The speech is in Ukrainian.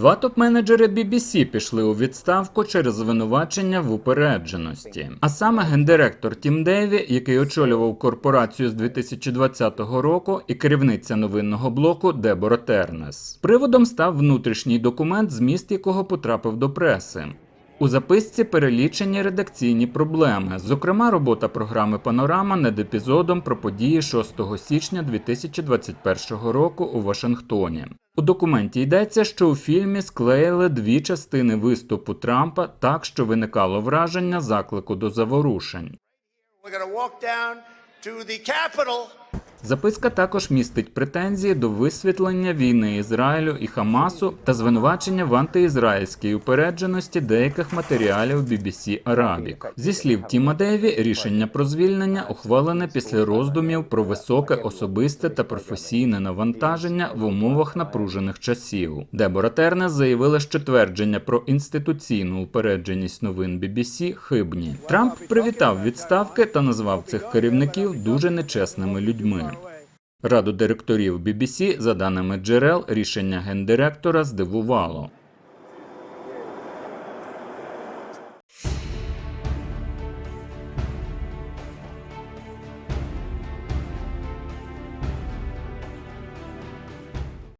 Два топ-менеджери BBC пішли у відставку через звинувачення в упередженості. А саме гендиректор Тім Дейві, який очолював корпорацію з 2020 року, і керівниця новинного блоку Дебора Тернес. Приводом став внутрішній документ, зміст якого потрапив до преси. У записці перелічені редакційні проблеми, зокрема робота програми Панорама над епізодом про події 6 січня 2021 року у Вашингтоні. У документі йдеться, що у фільмі склеїли дві частини виступу Трампа так, що виникало враження заклику до заворушень. Записка також містить претензії до висвітлення війни Ізраїлю і Хамасу та звинувачення в антиізраїльській упередженості деяких матеріалів BBC Arabic. Зі слів Тіма Деві, рішення про звільнення ухвалене після роздумів про високе особисте та професійне навантаження в умовах напружених часів. Дебора Тернес заявила, що твердження про інституційну упередженість новин BBC хибні. Трамп привітав відставки та назвав цих керівників дуже нечесними людьми. Раду директорів BBC, за даними джерел, рішення гендиректора здивувало.